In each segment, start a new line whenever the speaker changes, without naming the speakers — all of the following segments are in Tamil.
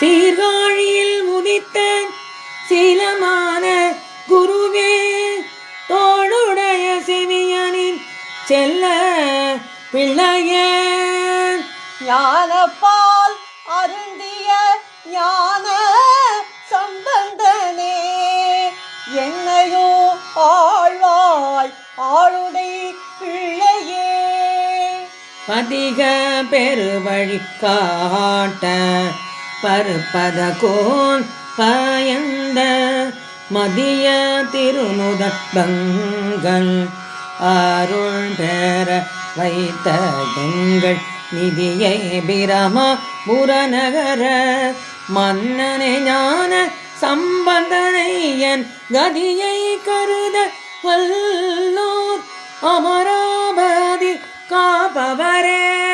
சீர்காழியில் உதித்த சீலமான குருவே தோளுடைய செவியனின் செல்ல பிள்ளையே.
ஞானப்பால் அருந்திய ஞான சம்பந்தனே என்னையோ ஆழ்வாய் ஆளுடை பிள்ளையே.
பதிக பெருவழி காட்ட பருப்பத கோல் பயந்த மதிய திருநுதங்கள் அருள் பெற வைத்த எங்கள் நிதியை பிரமா புறநகர மன்னனை ஞான சம்பந்தனை என் கதியை கருத வல்லோர் அமராபதி காப்பவரே.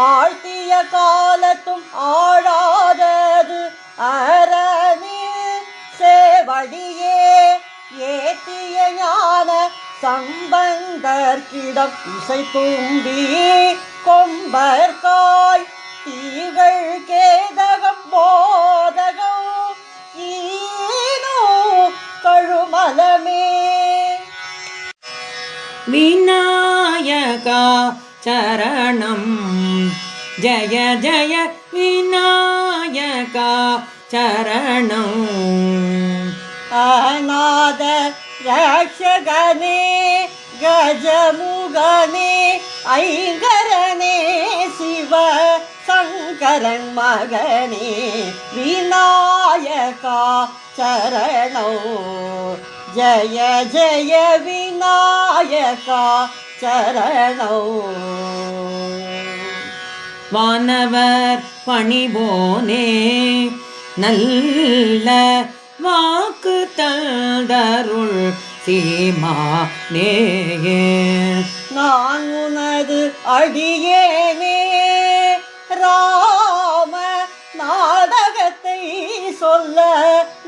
ஆழ்த்திய காலத்தும் ஆழாதது. அரணீர் சேவடியே ஏத்திய ஞான சம்பந்தர்கிடம் இசை தும்பி கொம்பர்காய் தீகள் கேதகம் போதகம் ஈனோ கழுமலமே.
விநாயகா சரணம். ஜய ஜய விநாயகா சரணம்.
அநாத ரட்சகனே கஜமுகனே ஐங்கரனே சிவ சங்கரன் மகனே விநாயகா சரணோ ஜய ஜய விநாயகா சரணோ
வானவர் பணிபோனே நல்ல வாக்கு தந்தருள் சீமானேயே.
நான் உனது அடியேனே ராம நாடகத்தை சொல்ல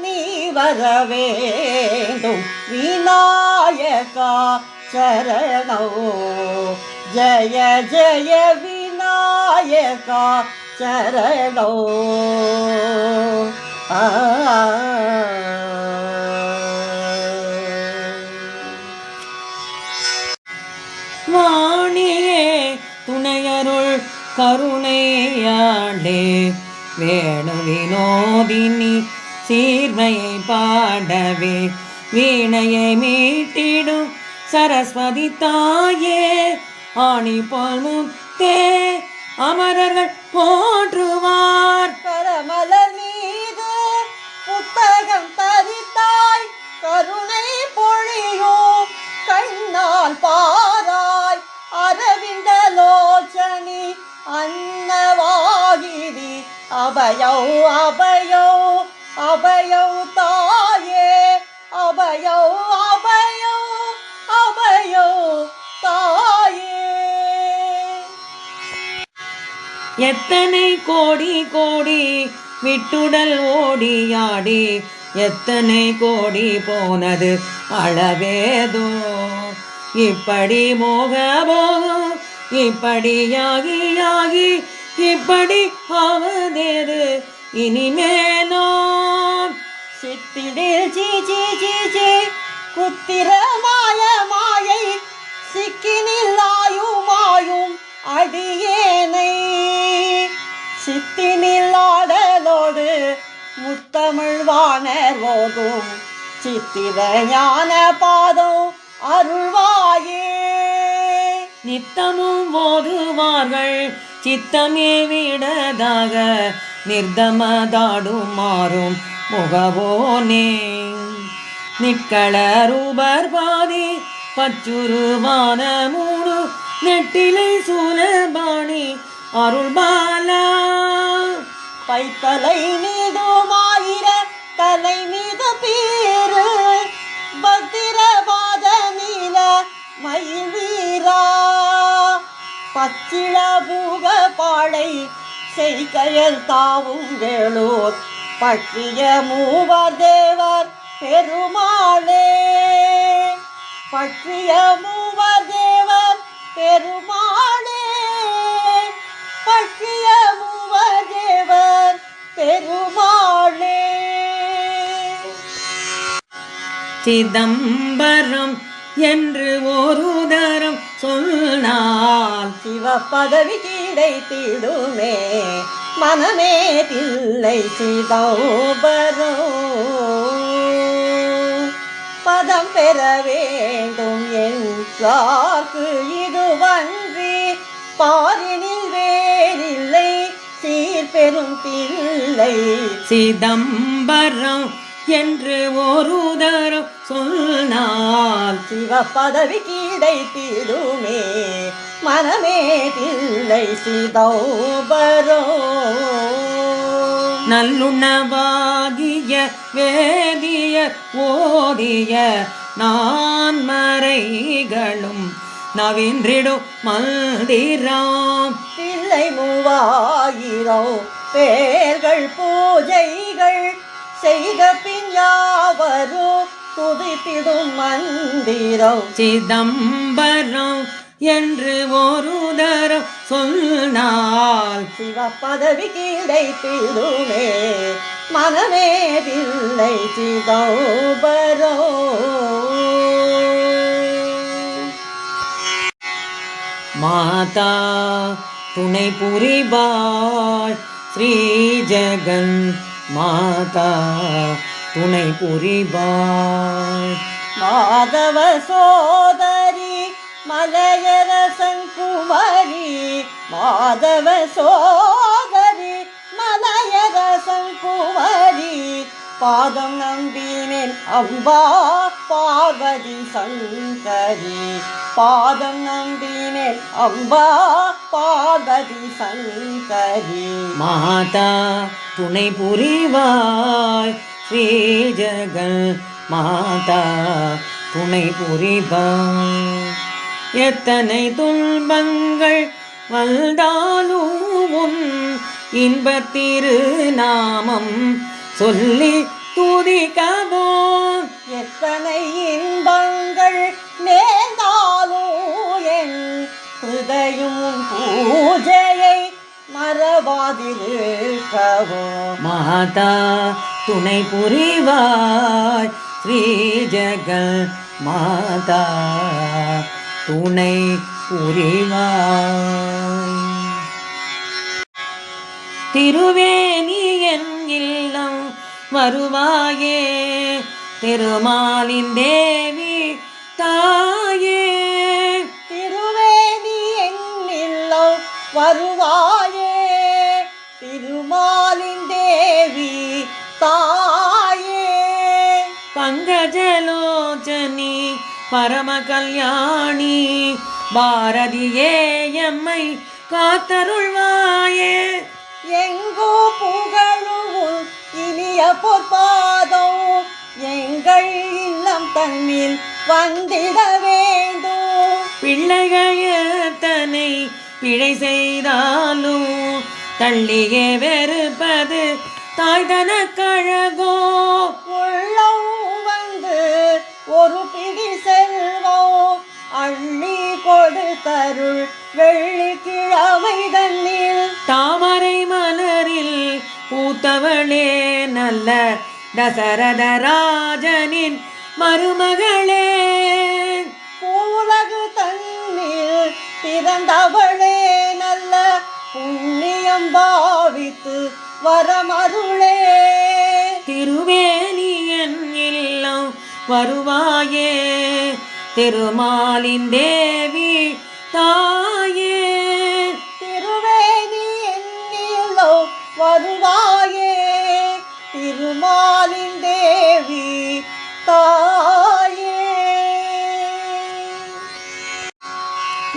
நீ வர வேண்டும். விநாயகா சரணோ. ஜய ஜய விநாயகா சரணோ. ஆ.
வாணியே துணையருள் கருணையாண்டே வேணு வினோதினி சீர்மையை பாடவே வீணையை மீ சரஸ்வதி தாயே ஆணி போல் முத்தே அமரர்கள் போற்றுவார்.
கரமலர் மீது புத்தகம் தரித்தாய் கருணை பொழியும் கண்ணால் பாராய். அரவிந்த லோச்சனி அன்னவாகிரி அபயோ அபயோ அபயோ தாயே அபயோ
எத்தனை கோடி கோடி விட்டுடல் ஓடியாடி எத்தனை கோடி போனது அளவேதோ? இப்படி மோகபோ இப்படியாகியாகி இப்படி ஆவதேது இனிமேலோ
சித்திடில் சீ சீ சீ சீ குத்திர மாய மாயை சிக்கினில் ஆயுமாயும் அடியேனை. சித்தினில் ஆடலோடு முத்தமிழ் வாணர் ஓதும் சித்திர ஞான பாதம் அருள்வாயே.
நித்தமும் ஓதுவார்கள் சித்தமே விடதாக நிர்தமதாடும் மாறும் முகவோனே. நிற்கள ரூபர் பாதி பச்சுருவான மூடு நெட்டிலை சூழ அருள்பாலா.
பைத்தலை மீதுமாயிர தலை மீது பீரு. பத்திரபாத நீல மயில் வீரா பச்சிள பூக பாடை செய்கையல் தாவும் வேளூர். பற்றிய மூவர் தேவர் பெருமாளே. பற்றிய மூவர் தேவர் பெருமாளே பெருமாளே.
சிதம்பரம் என்று ஒரு தரம் சொன்னால்
சிவ பதவி கிடைத்திடுமே மனமே தில்லை சிதம்பரோ பதம் பெற வேண்டும் என்றார்க்கு இதுவன்றி வேறில்லை சீர்பெரும் தில்லை
சிதம்பரம் என்று ஒரு தரம் சொன்னால்
சிவ பதவி கிடைத்திடுமே மனமே தில்லை சிதம்பரோ
நல்லுணவாகிய வேதிய ஓதிய நான் மறைகளும் நவின்றிடும் மந்திரம்.
தில்லை மூவாயிரம் பேர்கள் பூஜைகள் செய்த பின் யாவரும் துதித்திடும் மந்திரம்
சிதம்பரம் என்று ஒரு தரம் சொன்னால்
சிவ பதவி கிடைத்திடுமே. மனமே தில்லை சிதம்பரோ.
மாதா துணை புரிபாள் ஸ்ரீ ஜெகன் மாதா துணை புரிபாள்
மாதவ சோதரி மலையரசன் குமரி மாதவ சோதரி மலையரசன் குமரி பாதம் நம்பினேன் அம்பா பார்வதி சங்கரி பாதம் நம்பினேன் அம்பா பார்வதி சங்கரி
மாதா துணை புரிவாய். ஸ்ரீ ஜெகன் மாதா துணை புரிவாய். எத்தனை துன்பங்கள் வந்தாலும் உன் இன்பத்திரு நாமம் சொல்லி துதிக்கவோ.
எத்தனை இன்பங்கள் நேர்ந்தாலும் என் ஹிருதயும் பூஜையை மறவாதிருக்கவோ?
மாதா துணை புரிவாய் ஸ்ரீ ஜெகன் மாதா துணை புரிவாய். திருவேணி என் இல்லம் வருவாயே திருமாலின் தேவி தாயே.
திருவேணி எண்ணில்லோ வருவாயே. திருமாலின் தேவி தாயே.
பங்கஜலோச்சனி பரம கல்யாணி பாரதியே எம்மை காத்தருள்வாயே.
எங்கோ புகழும் இனிய பொற்பாதம் தன்னில் வந்திட வேண்டும்.
பிள்ளைகள் எத்தனை பிழை செய்தாலும் தள்ளியே வெறுப்பது தாய்தன கழகோ.
உள்ளம் வந்து ஒரு பிடி செல்வம் அள்ளி கொடுத்தருள் வெள்ளிக்கிழமை தன்னில்
தாமரை மலரில் பூத்தவளே நல்ல தசரத ராஜனின் மருமகளே
பூலகு தன்னில் பிறந்தவளே நல்ல புண்ணியம் பாவித்து வரமருளே
திருவேணியன் இல்லம் வருவாயே திருமாலின் தேவி தாயே
திருவேணி எண்ணிலோ வருவாயே திருமாலின் தேவி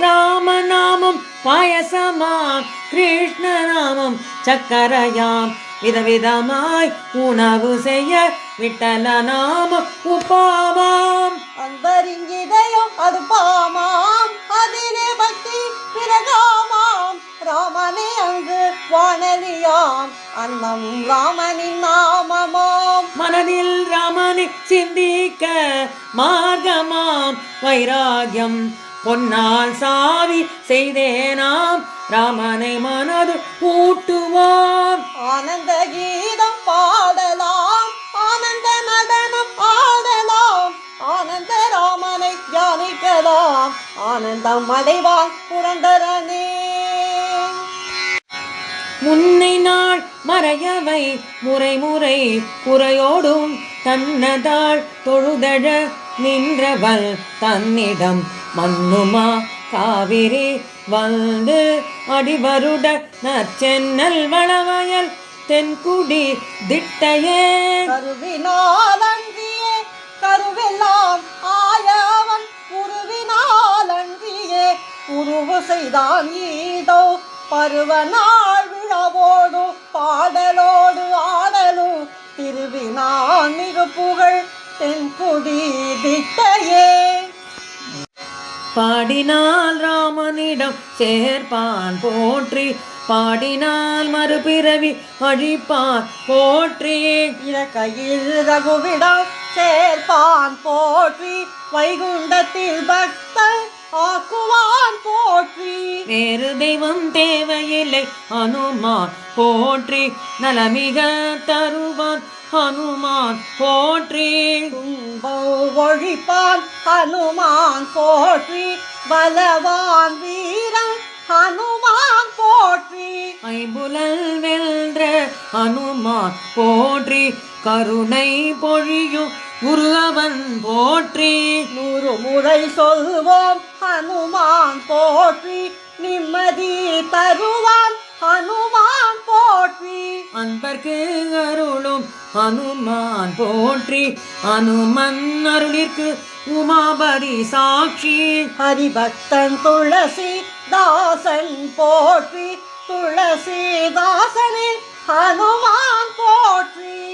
ராமநாமம் பாயசமாம் கிருஷ்ணநாமம் சக்கரையாம். விதவிதமாய் உணவு செய்ய விட்டல நாமம் உப்பாமாம்
அன்பரிங்கிதயம் அது பாமாம் அதிலே பக்தி பிறகாமாம் ராமனே அங்கு வானலியாம் அன்னம் ராமனின் நாமமாம்.
மனதில் ராமனை சிந்திக்க மார்க்கமாம் வைராகியம் பொன்னால் சாவி செய்தேனாம். ராமனை மனது பூட்டுவான்
ஆனந்த கீதம் பாடலாம். ஆனந்த நடனம் ஆடலாம். ஆனந்த ராமனை தியானிக்கலாம். ஆனந்தம் அடைவான் புரந்தரனே
முன்னை நாள் மறையவை முறை முறை குறையோடும். தன்னதாள் தொழுதழ நின்றவள் தன்னிடம் மன்னுமா காவிரி வந்து அடிவருட நச்சென்னல் வளவயல் தென்குடி திட்டையே.
கருவினாலன்றியே கருவெல்லாம் ஆயவன் உருவினாலன்றியே உருவு செய்தான் ஈதோ பருவ நாள் விழாவோடு பாடலோடு ஆடலும் திருவினான் மிகு புகழ் தென்குடி திட்டையே.
பாடினால் ராமனிடம் சேர்ப்பான் போற்றி பாடினால் மறுபிறவி அழிப்பான் போற்றி.
இறக்கையில் ரகுவிடம் சேர்ப்பான் போற்றி வைகுண்டத்தில் பக்தன் ஆக்குவான் போற்றி.
வேறு தெய்வம் தேவையில்லை அனுமான் போற்றி. நலமிக தருவான் ஹனுமான் போற்றி.
ஒழிப்பான் ஹனுமான் போற்றி பலவான் வீரன் ஹனுமான் போற்றி.
ஐம்புலல் வென்ற ஹனுமான் போற்றி கருணை பொழியும் குருவன் போற்றி.
நூறு முறை சொல்வோம் ஹனுமான் போற்றி. நிம்மதி தருவான் ஹனுமான் போற்றி.
அன்பர்க்கு அருளும் அனுமான் போற்றி அனுமன் அருளிற்கு உமாபதி சாட்சி.
ஹரிபக்தன் துளசி தாசன் போற்றி துளசி தாசனே ஹனுமான் போற்றி.